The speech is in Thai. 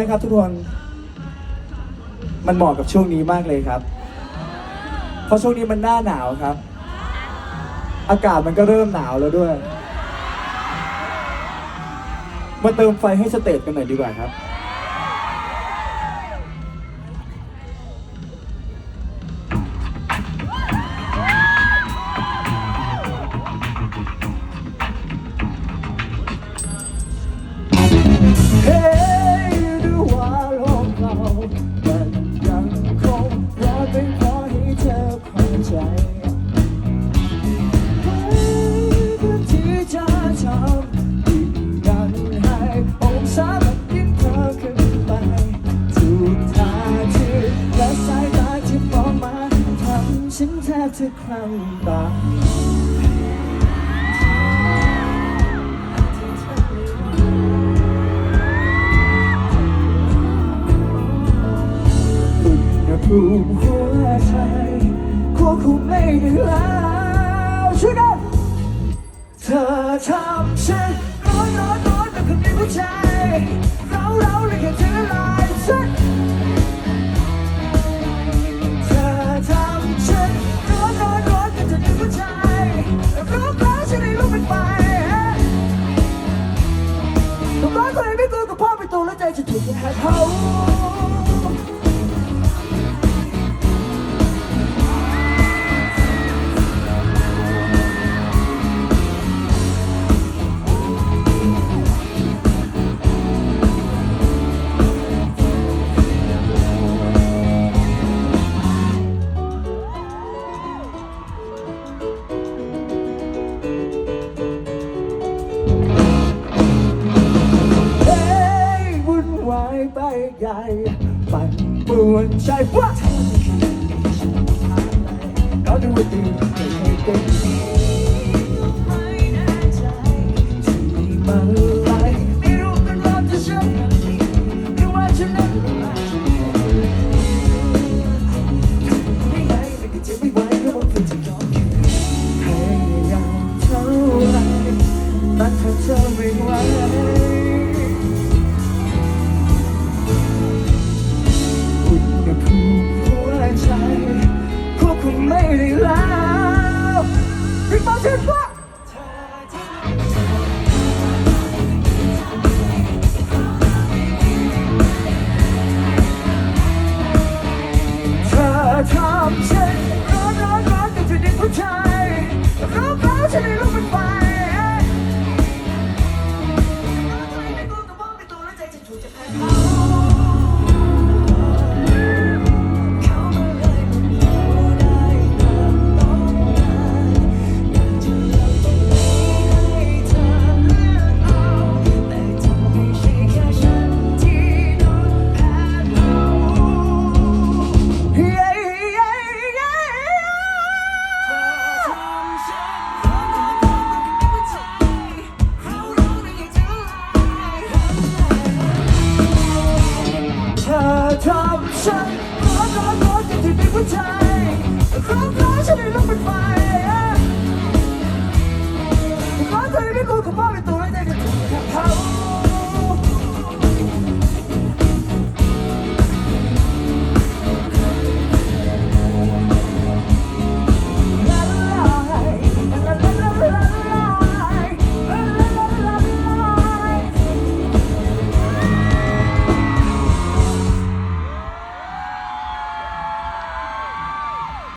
นะครับทุกคนมันเหมาะกับช่วงนี้มากเลยครับ เพราะช่วงนี้มันหน้าหนาวครับ อากาศมันก็เริ่มหนาวแล้วด้วย มาเติมไฟให้สเตจกันหน่อยดีกว่าครับ ฉันแทบจะคลั่งตาอุณหภูมิหัวใจควบคุมไม่ได้แล้วช่วยกันเธอทำฉันร้อนร้อนร้อนแบบคนมีหัวใจ ฉันให้รู้เป็นไฟต้องร้อนคนไหนไม่กลัวกับพ่อไปตัวแล้วใจจะถูกแหกเขา ใหญ่ปั่นป่วนใจว่าเราดูว่าดีไม่เต็มที่มันไหลไม่รู้เป็นรอบจะชอบกันหรือว่าฉันนั้นไม่ไหวไม่ก็จะไม่ไหวก็มันคือจะยอมพยายามเท่าไรแต่เธอเธอไม่ไหว you. ำฉันร้อนร้อน